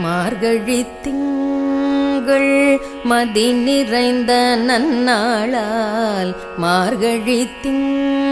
மார்கழி திங்கள் மதி நிறைந்த நன்னாளால் மார்கழி திங்கள்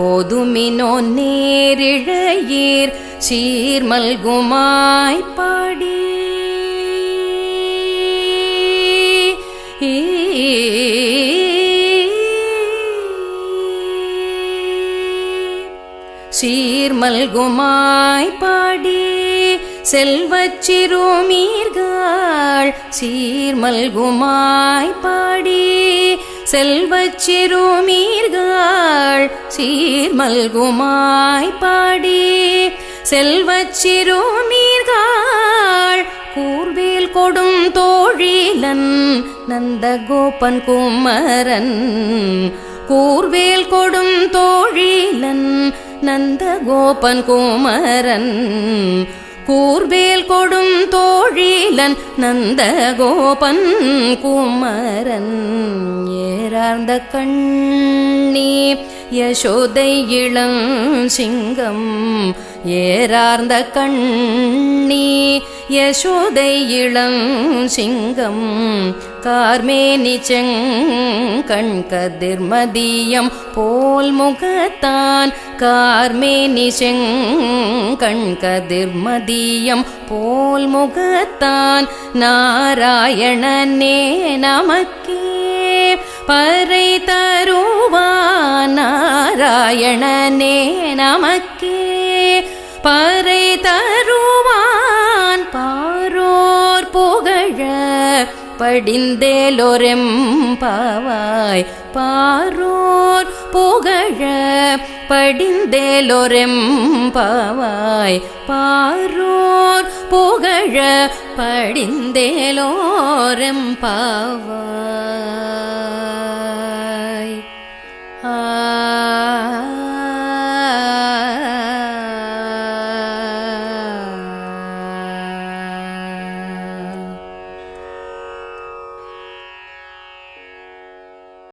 போதுமினோ நேரிழையீர் சீர்மல்குமாய் பாடி. சீர்மல்குமாய் பாடி. செல்வச் சிறுமீர்கள் சீர்மல்குமாய் பாடி. செல்வச் சிறுமீர்கள் கூர்வேல் கொடும் தோழிலன் நந்த கோபன் குமரன். கூர்வேல் கொடும் தோழிலன் நந்த கோபன் குமரன். கூர்வேல் கொடும் தோழிலன் நந்த கோபன் குமரன் ஏறார்ந்த கண்ணி யசோதை இளம் சிங்கம் ஏறார்ந்த கண்ணி யசோதை இளம் சிங்கம் கார்மேனி செங்கண் கதிர்மதியம் போல் முகத்தான் கார்மேனி செங்கண் கதிர்மதியம் போல் முகத்தான் நாராயணனே நமக்கே பறை தருவா நாராயணனே நமக்கே பறை தருவான் பாரோர் புகழ படிந்தேலொரெம் பாவாய் பாரோர் புகழ படிந்தேலொரெம் பாவாய் பாரோர் புகழ படிந்தேலோரெம் பாவாய்